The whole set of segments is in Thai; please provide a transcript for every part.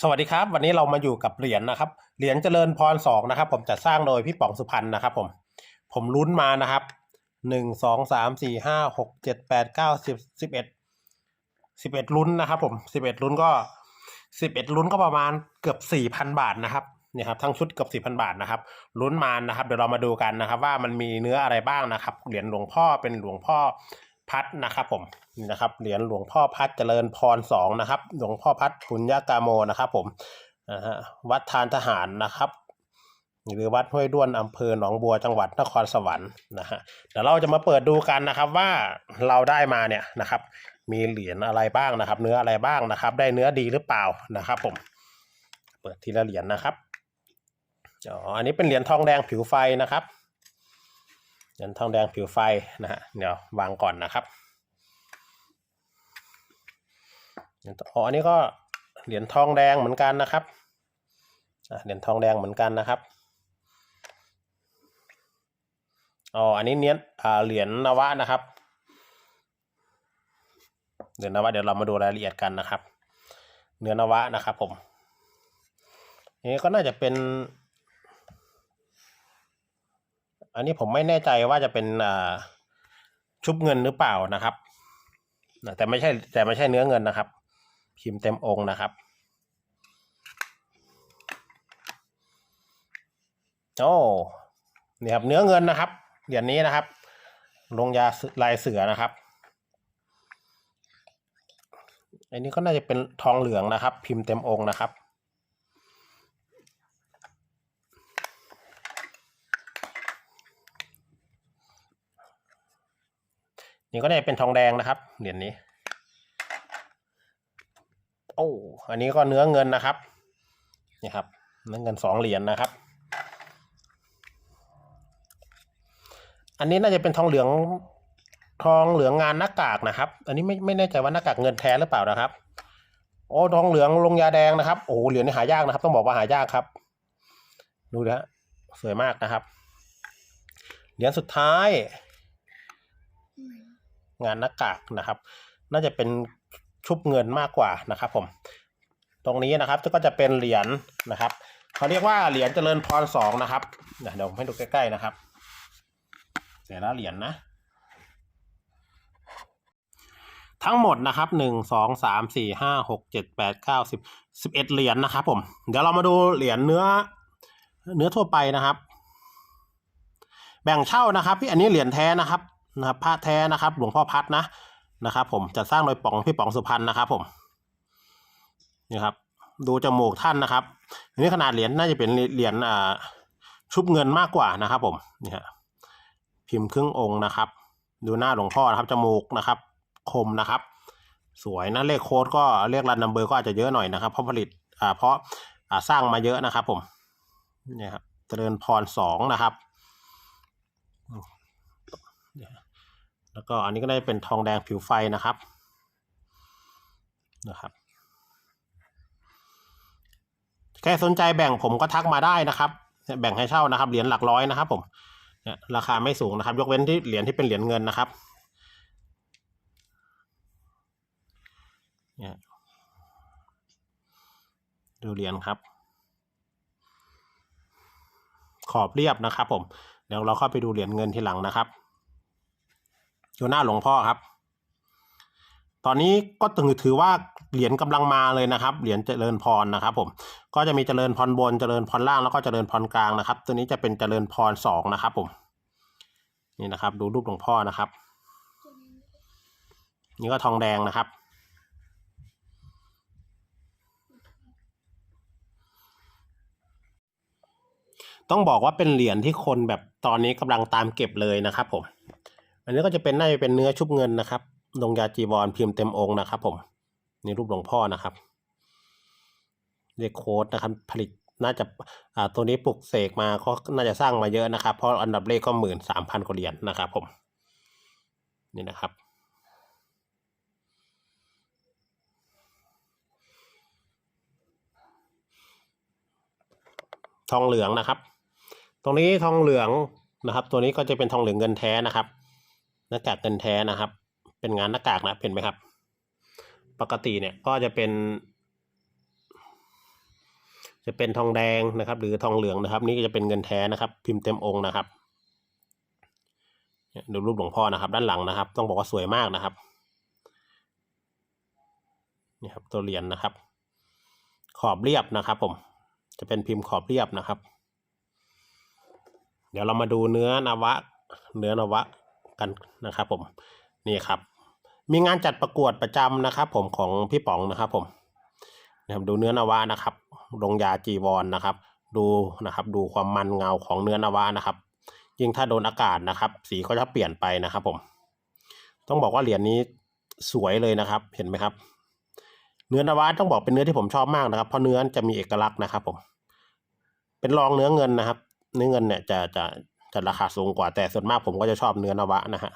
สวัสดีครับ วันนี้เรามาอยู่กับเหรียญนะครับเหรียญเจริญพรสองนะครับ ผมจัดสร้างโดยพี่ป๋องสุพรรณนะครับ ผม ผมลุ้นมานะครับหนึ่งสองสามสี่ห้าหกเจ็ดแปดเก้าสิบสิบเอ็ดสิบเอ็ดลุ้นนะครับ ผมสิบเอ็ดลุ้นก็สิบเอ็ดลุ้นก็ประมาณเกือบสี่พันบาทนะครับเนี่ยครับทั้งชุดเกือบสี่พันบาทนะครับลุ้นมานะครับ เดี๋ยวเรามาดูกันนะครับ ว่ามันมีเนื้ออะไรบ้างนะครับเหรียญหลวงพ่อเป็นหลวงพ่อ พัดนะครับผมนี่นะครับเหรียญหลวงพ่อพัดเจริญพรสองนะครับ หลวงพ่อพัดปุญญากาโมนะครับผมนะฮะวัดทานทหารนะครับหรือวัดห้วยด้วนอำเภอหนองบัวจังหวัดนครสวรรค์นะฮะเดี๋ยวเราจะมาเปิดดูกันนะครับว่าเราได้มาเนี่ยนะครับ มีเหรียญอะไรบ้างนะครับ เนื้ออะไรบ้างนะครับ ได้เนื้อดีหรือเปล่านะครับ ผม เปิดทีละเหรียญนะครับอ๋ออันนี้เป็นเหรียญทองแดงผิวไฟนะครับ เหรียญทองแดงผิวไฟนะฮะเดี๋ยววางก่อนนะครับเหรียญอ๋ออันนี้ก็เหรียญทองแดงเหมือนกันนะครับเหรียญทองแดงเหมือนกันนะครับอ๋ออันนี้เนี้ยอ่าเหรียญนวะนะครับเหรียญนวะเดี๋ยวเรามาดูรายละเอียดกันนะครับ เนื้อนวะนะครับผมนี่ก็น่าจะเป็น อันนี้ผมไม่แน่ใจว่าจะเป็นชุบเงินหรือเปล่านะครับ แต่ไม่ใช่แต่ไม่ใช่เนื้อเงินนะครับ พิมพ์เต็มองค์นะครับโอ้นี่ครับเนื้อเงินนะครับเหรียญนี้นะครับ ลงยาลายเสือนะครับ อันนี้ก็น่าจะเป็นทองเหลืองนะครับ พิมพ์เต็มองค์นะครับ นี่ก็ได้เป็นทองแดงนะครับ เหรียญนี้ โอ้อันนี้ก็เนื้อเงินนะครับ นี่ครับ เนื้อเงินสองเหรียญนะครับ อันนี้น่าจะเป็นทองเหลืองทองเหลืองงานหน้ากากนะครับ อันนี้ไม่ไม่แน่ใจว่าหน้ากากเงินแท้หรือเปล่านะครับ โอ้ทองเหลืองลงยาแดงนะครับ โอ้เหรียญนี่หายากนะครับ ต้องบอกว่าหายากครับ ดูนะฮะสวยมากนะครับ เหรียญสุดท้าย งานหน้ากากนะครับ น่าจะเป็นชุบเงินมากกว่านะครับผม ตรงนี้นะครับก็จะเป็นเหรียญนะครับเขาเรียกว่าเหรียญเจริญพรสองนะครับเดี๋ยวผมให้ดูใกล้ๆนะครับ แต่ละเหรียญนะทั้งหมดนะครับหนึ่งสองสามสี่ห้าหกเจ็ดแปดเก้าสิบสิบเอ็ดเหรียญนะครับ ผม เดี๋ยวเรามาดูเหรียญเนื้อ เนื้อทั่วไปนะครับ แบ่งเช่านะครับพี่อันนี้เหรียญแท้นะครับ นะครับพระแท้นะครับ หลวงพ่อพัดนะนะครับผมจะสร้างโดยป๋องพี่ป๋องสุพรรณนะครับผมนี่ครับ ดูจมูกท่านนะครับอันนี้ขนาดเหรียญน่าจะเป็นเหรียญอ่าชุบเงินมากกว่านะครับ ผมนี่ฮะพิมพ์ครึ่งองค์นะครับ ดูหน้าหลวงพ่อนะครับจมูกนะครับ คมนะครับ สวยนะเลขโค้ดก็เลขรันนัมเบอร์ก็อาจจะเยอะหน่อยนะครับเพราะผลิตอ่าเพราะอ่าสร้างมาเยอะนะครับ ผมนี่ครับเจริญพรสองนะครับ แล้วก็อันนี้ก็ได้เป็นทองแดงผิวไฟนะครับนะครับใครสนใจแบ่งผมก็ทักมาได้นะครับ แบ่งให้เช่านะครับเหรียญหลักร้อยนะครับ ผมเนี่ยราคาไม่สูงนะครับ ยกเว้นที่เหรียญที่เป็นเหรียญเงินนะครับเนี่ยดูเหรียญครับ ขอบเรียบนะครับ ผมเดี๋ยวเราเข้าไปดูเหรียญเงินทีหลังนะครับ อยู่หน้าหลวงพ่อครับ ตอนนี้ก็ถือถือว่าเหรียญกำลังมาเลยนะครับ เหรียญเจริญพรนะครับ ผม ก็จะมีเจริญพรบน เจริญพรล่าง แล้วก็เจริญพรกลางนะครับ ตัวนี้จะเป็นเจริญพรสองนะครับ ผม นี่นะครับ ดูรูปหลวงพ่อนะครับ นี่ก็ทองแดงนะครับต้องบอกว่าเป็นเหรียญที่คนแบบตอนนี้กำลังตามเก็บเลยนะครับผม อันนี้ก็จะเป็นน่าจะเป็นเนื้อชุบเงินนะครับลงยาจีวรพิมพ์เต็มองค์นะครับ ผมนี่รูปหลวงพ่อนะครับเรียกโค้ดนะครับ ผลิตน่าจะอ่าตัวนี้ปลุกเสกมาก็น่าจะสร้างมาเยอะนะครับ เพราะอันดับเลขก็หมื่นสามพันกว่าเหรียญนะครับ ผมนี่นะครับทองเหลืองนะครับ ตรงนี้ทองเหลืองนะครับ ตัวนี้ก็จะเป็นทองเหลืองเงินแท้นะครับ น้ากากเงินแท้นะครับ เป็นงานหน้ากากนะเห็นไหมครับ ปกติเนี่ยก็จะเป็น จะเป็นทองแดงนะครับ หรือทองเหลืองนะครับ นี่ก็จะเป็นเงินแท้นะครับ พิมพ์เต็มองค์นะครับเนี่ยดูรูปหลวงพ่อนะครับ ด้านหลังนะครับ ต้องบอกว่าสวยมากนะครับนี่ครับตัวเหรียญนะครับ ขอบเรียบนะครับ ผม จะเป็นพิมพ์ขอบเรียบนะครับ เดี๋ยวเรามาดูเนื้อนวะ เนื้อนวะ กันนะครับผมนี่ครับ มีงานจัดประกวดประจำนะครับ ผมของพี่ป๋องนะครับ ผมนะครับดูเนื้อนาวะนะครับลงยาจีวรนนะครับ ดูนะครับ ดูความมันเงาของเนื้อนาวะนะครับ ยิ่งถ้าโดนอากาศนะครับ สีก็จะเปลี่ยนไปนะครับ ผม ต้องบอกว่าเหรียญนี้สวยเลยนะครับ เห็นไหมครับ เนื้อนาวะต้องบอกเป็นเนื้อที่ผมชอบมากนะครับ เพราะเนื้อจะมีเอกลักษณ์นะครับ ผม เป็นรองเนื้อเงินนะครับ เนื้อเงินเนี่ยจะจะ จะราคาสูงกว่าแต่ส่วนมากผมก็จะชอบเนื้อนวะนะฮะ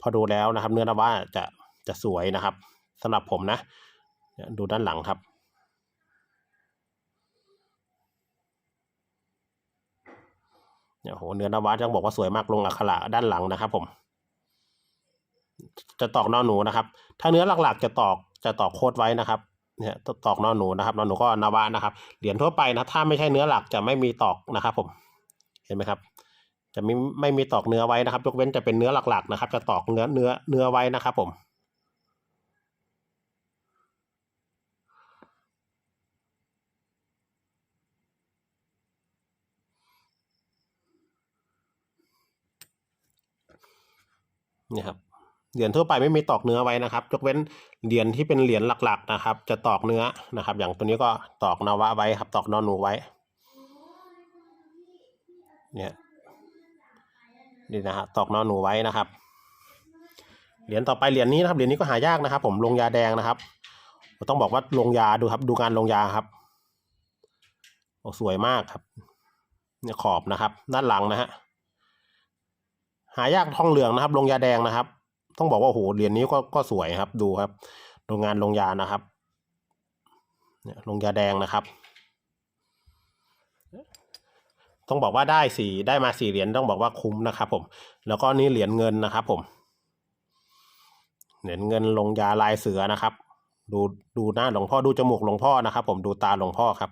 พอดูแล้วนะครับ เนื้อนวะจะจะสวยนะครับสำหรับผมนะดูด้านหลังครับเนี่ยโหเนื้อนวะต้องบอกว่าสวยมากลงอักขระด้านหลังนะครับ ผม จะตอกนอหนูนะครับ ถ้าเนื้อหลักๆ จะตอกจะตอกโคดไว้นะครับเนี่ยตอกนอหนูนะครับนอหนูก็นวะนะครับเหรียญทั่วไปนะ ถ้าไม่ใช่เนื้อหลักจะไม่มีตอกนะครับ ผม เห็นไหมครับ จะไม่ไม่มีตอกเนื้อไว้นะครับ ยกเว้นจะเป็นเนื้อหลักๆนะครับ จะตอกเนื้อเนื้อเนื้อไว้นะครับผมนี่ครับเหรียญทั่วไปไม่มีตอกเนื้อไว้นะครับยกเว้นเหรียญที่เป็นเหรียญหลักๆนะครับ จะตอกเนื้อนะครับ อย่างตัวนี้ก็ตอกนวะไว้ครับ ตอกนอนหนูไว้ เนี่ย นี่นะฮะตอกนอหนูไว้นะครับ เหรียญต่อไปเหรียญนี้นะครับเหรียญนี้ก็หายากนะครับ ผมลงยาแดงนะครับต้องบอกว่าลงยาดูครับ ดูการลงยาครับโอ้สวยมากครับ เนี่ยขอบนะครับ ด้านหลังนะฮะหายากทองเหลืองนะครับ ลงยาแดงนะครับ ต้องบอกว่าโอ้โหเหรียญนี้ก็ก็สวยครับ ดูครับโรงงานลงยานะครับ เนี่ยลงยาแดงนะครับ ต้องบอกว่าได้สี่ได้มาสี่เหรียญต้องบอกว่าคุ้มนะครับผม แล้วก็นี่เหรียญเงินนะครับผม เหรียญเงินลงยาลายเสือนะครับ ดูดูหน้าหลวงพ่อดูจมูกหลวงพ่อนะครับ ผมดูตาหลวงพ่อครับ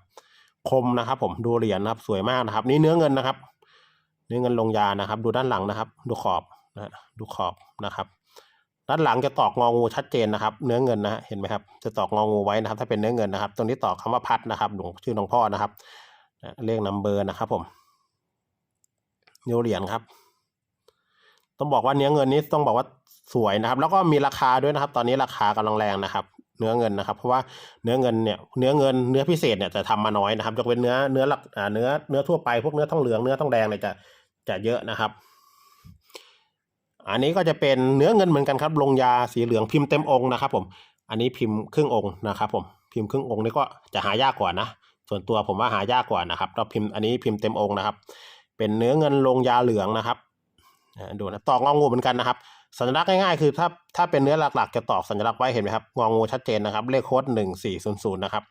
คมนะครับ ผมดูเหรียญนะครับสวยมากนะครับ นี่เนื้อเงินนะครับ เนื้อเงินลงยานะครับ ดูด้านหลังนะครับ ดูขอบนะดูขอบนะครับ ด้านหลังจะตอกงองูชัดเจนนะครับ เนื้อเงินนะฮะเห็นไหมครับ จะตอกงองูไว้นะครับ ถ้าเป็นเนื้อเงินนะครับ ตรงนี้ตอกคำว่าพัดนะครับ หลวงชื่อหลวงพ่อนะครับเลขนัมเบอร์นะครับผม นิ้วเหรียญครับ ต้องบอกว่าเนื้อเงินนี้ต้องบอกว่าสวยนะครับ แล้วก็มีราคาด้วยนะครับ ตอนนี้ราคากำลังแรงนะครับ เนื้อเงินนะครับ เพราะว่าเนื้อเงินเนี่ยเนื้อเงินเนื้อพิเศษเนี่ยจะทำมาน้อยนะครับยกเว้นเนื้อเนื้อหลักเนื้อเนื้อทั่วไปพวกเนื้อทองเหลืองเนื้อทองแดงเนี่ยจะจะเยอะนะครับ อันนี้ก็จะเป็นเนื้อเงินเหมือนกันครับลงยาสีเหลืองพิมพ์เต็มองค์นะครับ ผม อันนี้พิมพ์ครึ่งองค์นะครับ ผมพิมพ์ครึ่งองค์นี่ก็จะหายากกว่านะส่วนตัวผมว่าหายากกว่านะครับเราพิมพ์อันนี้พิมพ์เต็มองค์นะครับ เป็นเนื้อเงินลงยาเหลืองนะครับดูนะตอกงองูเหมือนกันนะครับ สัญลักษณ์ง่ายๆ คือถ้าถ้าเป็นเนื้อหลักๆ จะตอกสัญลักษณ์ไว้เห็นไหมครับงองูชัดเจนนะครับ เลขโค้ดหนึ่งสี่ศูนย์ศูนย์นะครับ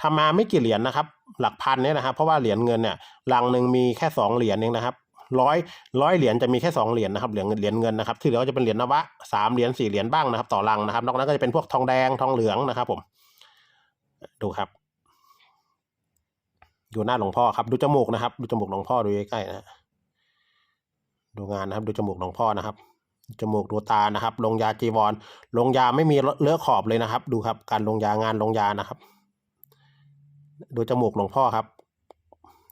ทำมาไม่กี่เหรียญนะครับ หลักพันเนี่ยนะครับ เพราะว่าเหรียญเงินเนี่ยลังหนึ่งมีแค่สองเหรียญเองนะครับร้อยร้อยเหรียญจะมีแค่สองเหรียญนะครับเหรียญเหรียญเงินนะครับที่เหลือจะเป็นเหรียญนวะสามเหรียญสี่เหรียญบ้างนะครับ ต่อลังนะครับ นอกนั้นก็จะเป็นพวกทองแดงทองเหลืองนะครับ ผม ดูครับ ดูหน้าหลวงพ่อครับ ดูจมูกนะครับ ดูจมูกหลวงพ่อดูใกล้ๆนะดูงานนะครับ ดูจมูกหลวงพ่อนะครับจมูกดูตานะครับ ลงยาจีวร ลงยาไม่มีเลือะขอบเลยนะครับ ดูครับ การลงยางานลงยานะครับ ดูจมูกหลวงพ่อครับ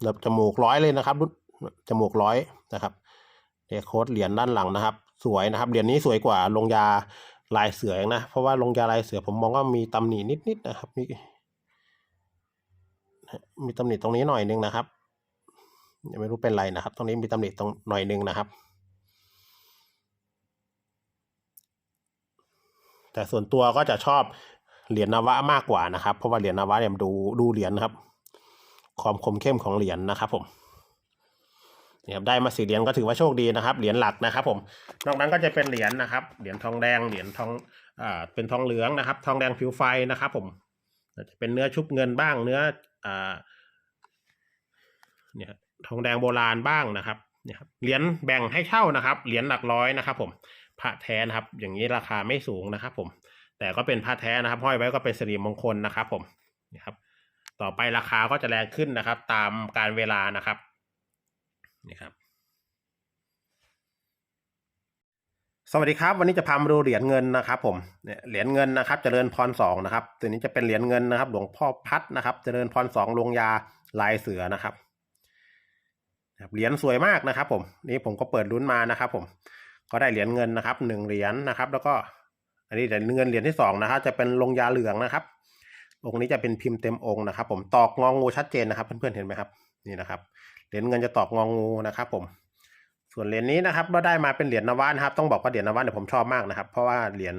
แบบจมูกร้อยเลยนะครับจมูกร้อยนะครับเดโคดเหรียญด้านหลังนะครับ สวยนะครับเหรียญนี้สวยกว่าลงยาลายเสือนะเพราะว่าลงยาลายเสือผมมองว่ามีตำหนินิดๆนะครับมี มีตำหนิตรงนี้หน่อยนึงนะครับยังไม่รู้เป็นไรนะครับ ตรงนี้มีตำหนิตรงหน่อยนึงนะครับ แต่ส่วนตัวก็จะชอบเหรียญนวะมากกว่านะครับ เพราะว่าเหรียญนวะเนี่ยดูดูเหรียญครับ ความคมเข้มของเหรียญนะครับ ผมนี่ครับได้มาสี่เหรียญก็ถือว่าโชคดีนะครับ เหรียญหลักนะครับ ผม นอกนั้นก็จะเป็นเหรียญนะครับ เหรียญทองแดง เหรียญทองอ่าเป็นทองเหลืองนะครับ ทองแดงผิวไฟนะครับ ผมจะเป็นเนื้อชุบเงินบ้าง เนื้อ อ่าเนี่ยทองแดงโบราณบ้างนะครับเนี่ยครับเหรียญแบ่งให้เช่านะครับ เหรียญหลักร้อยนะครับ ผมพระแท้นะครับ อย่างนี้ราคาไม่สูงนะครับ ผม แต่ก็เป็นพระแท้นะครับห้อยไว้ก็เป็นสิริมงคลนะครับ ผมนี่ครับ ต่อไปราคาก็จะแรงขึ้นนะครับ ตามการเวลานะครับนี่ครับ สวัสดีครับ วันนี้จะพามาดูเหรียญเงินนะครับผมเนี่ยเหรียญเงินนะครับ เจริญพรสองนะครับตัวนี้จะเป็นเหรียญเงินนะครับ หลวงพ่อพัดนะครับ เจริญพรสองลงยาลายเสือนะครับเหรียญสวยมากนะครับ ผมนี่ผมก็เปิดลุ้นมานะครับ ผม ก็ได้เหรียญเงินนะครับหนึ่งเหรียญนะครับ แล้วก็ อันนี้เหรียญเงินเหรียญที่สองนะครับจะเป็นลงยาเหลืองนะครับองค์นี้จะเป็นพิมพ์เต็มองค์นะครับ ผมตอกงองูชัดเจนนะครับ เพื่อนๆเห็นไหมครับ นี่นะครับเหรียญเงินจะตอกงองูนะครับ ผม ส่วนเหรียญนี้นะครับเราได้มาเป็นเหรียญนวะนะครับ ต้องบอกว่าเหรียญนวะเนี่ยผมชอบมากนะครับ เพราะว่าเหรียญ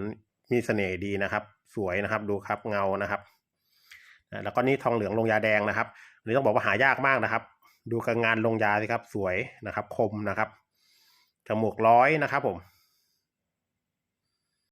มีเสน่ห์ดีนะครับ สวยนะครับ ดูครับเงานะครับแล้วก็นี่ทองเหลืองลงยาแดงนะครับอันนี้ต้องบอกว่าหายากมากนะครับ ดูการงานลงยาสิครับ สวยนะครับ คมนะครับจมูกร้อยนะครับผม